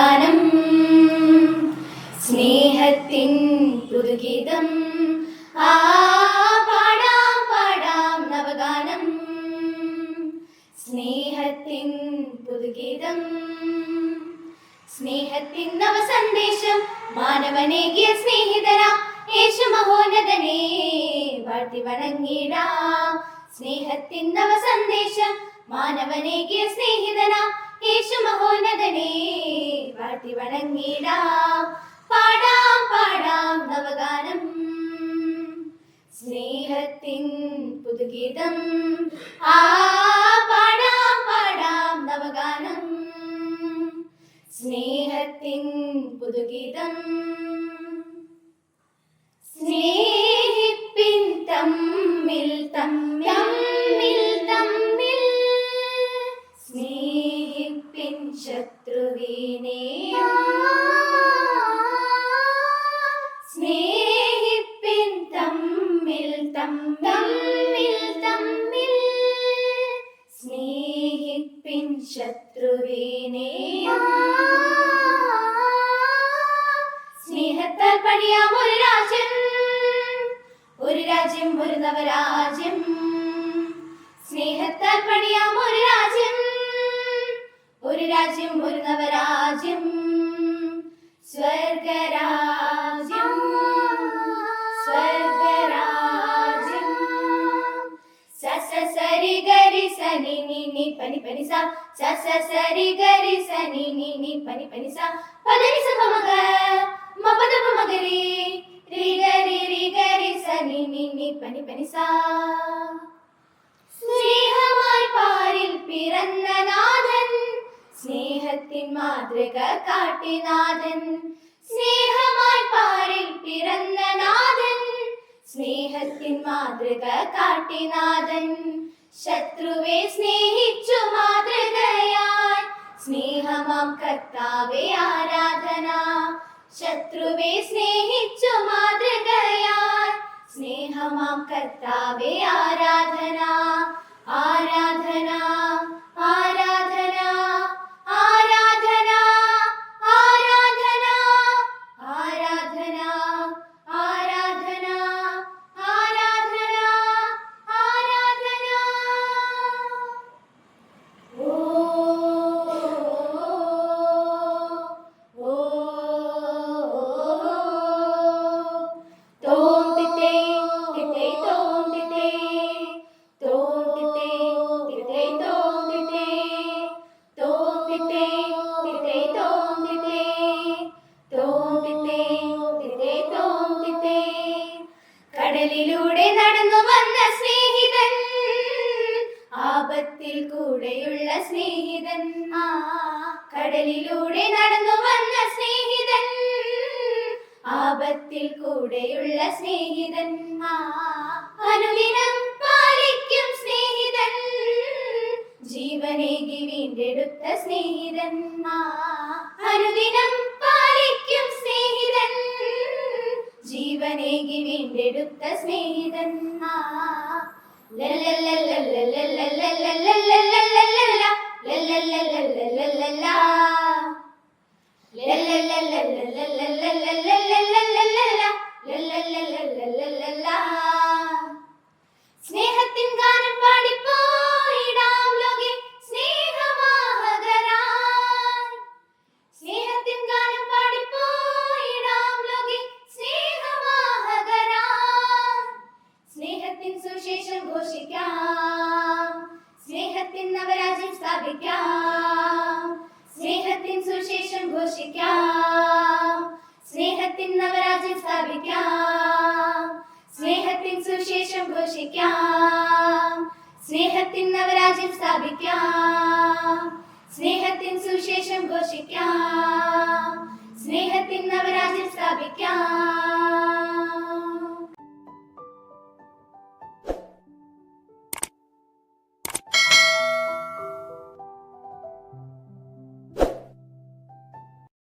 ഗാനം. സ്നേഹത്തിൻ പുതുഗീതം. ആ പാടാം പാടാം നവഗാനം. സ്നേഹത്തിൻ പുതുഗീതം. സ്നേഹത്തിൻ നവസന്ദേശം മാനവനേകിയ സ്നേഹിതനാ. യേശു മഹോന്നതനെ വാഴ്ത്തി വണങ്ങിടാം സ്നേഹത്തിൻ നവസന്ദേശം മാനവനേകിയ സ്നേഹിതനാ. യേശു മഹോന്നതനെ വാഴ്ത്തി വണങ്ങിടാം. പാടാം പാടാം നവഗാനം. സ്നേഹത്തിൻ പുതുഗീതം. ആ പാടാം പാടാം നവഗാനം. സ്നേഹത്തിൻ പുതുഗീതം. സ്നേഹിപ്പിൻ തമ്മിൽ തമ്മിൽ തമ്മിൽ തമ്മിൽ സ്നേഹിപ്പിൻ ശത്രുവിനെ. സ്നേഹത്താൽ പണിയാം ഒരു രാജ്യം ഒരു രാജ്യം ഒരു നവരാജ്യം സ്നേഹത്താൽ പണിയാം ഒരു രാജ്യം ഒരു രാജ്യം ഒരു നവരാജ്യം ని ని ని పని పని సా స స సరి గరి స ని ని ని పని పని సా పదని స మగ మ పద మ మగరి రి గరి రి గరి స ని ని ని పని పని సా ஸ்நேகமாய் பாரில் பிறந்த நாதன் ஸ்நேகத்தின் மாதൃക காட்டினாதன் ஸ்நேகமாய் பாரில் பிறந்த நாதன் ஸ்நேகத்தின் மாதൃക காட்டினாதன் ശത്രുവെ സ്നേഹിച്ചു മാതൃകയായി സ്നേഹമാം കർത്താവെ ആരാധന ശത്രുവെ സ്നേഹിച്ചു മാതൃകയായി സ്നേഹമാം കർത്താവെ ആരാധന ആരാധന ആരാധന കടലിലൂടെ നടന്നു വന്ന സ്നേഹിതൻ. ആപത്തിൽ കൂടെയുള്ള സ്നേഹിതൻ. ആ കടലിലൂടെ നടന്നു വന്ന സ്നേഹിതൻ. ആപത്തിൽ കൂടെയുള്ള സ്നേഹിതൻ. ആ അനുദിനം പാലിക്കും സ്നേഹിതൻ. ജീവനേകി വീണ്ടെടുത്ത സ്നേഹിതൻ. ആ എനിക്ക് വീണ്ടെടുത്ത സ്നേഹിതൻ സ്നേഹത്തിൻ സ്നേഹത്തിൻ നവരാജ്യം സ്ഥാപിക്കാം. സ്നേഹത്തിൻ സുശേഷം ഘോഷിക്കാം. സ്നേഹത്തിൻ നവരാജ്യം സ്ഥാപിക്കാം. സ്നേഹത്തിൻ സുശേഷം ഘോഷിക്കാം. സ്നേഹത്തിൻ നവരാജ്യം സ്ഥാപിക്കാം. സ്നേഹത്തിൻ സുശേഷം ഘോഷിക്കാം. സ്നേഹത്തിൻ നവരാജ്യം സ്ഥാപിക്കാം.